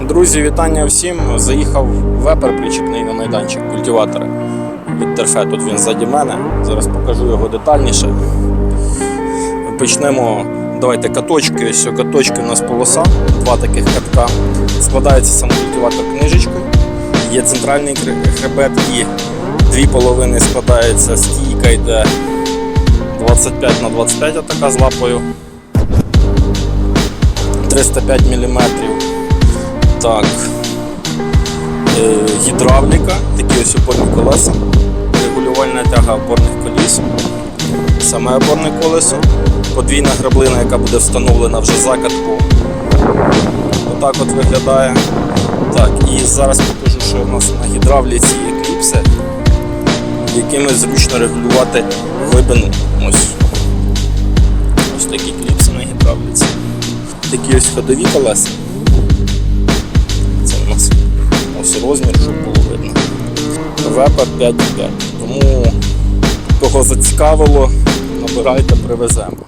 Друзі, вітання всім. Заїхав вепер причіпний на майданчик культиватора від Терфе. Тут він ззаді мене. Зараз покажу його детальніше. Почнемо. Давайте каточки. Ось каточки у нас полоса, два таких катка. Складається сам культиватор книжечкою. Є центральний хребет і дві половини складається стійка йде 25 на 25 отака з лапою. 305 мм. Так. Е, гідравліка, такі ось опорні колеса, регулювальна тяга опорних коліс, саме опорне колесо, подвійна граблина, яка буде встановлена вже за катком. Отак от виглядає. Так, і зараз покажу, що у нас на гідравліці є кліпси, якими зручно регулювати глибину. Ось. Ось такі кліпси на гідравліці. Такі ось ходові колеса. Ось розмір, щоб було видно. Вепер 5,5. Тому кого зацікавило, набирайте, привеземо.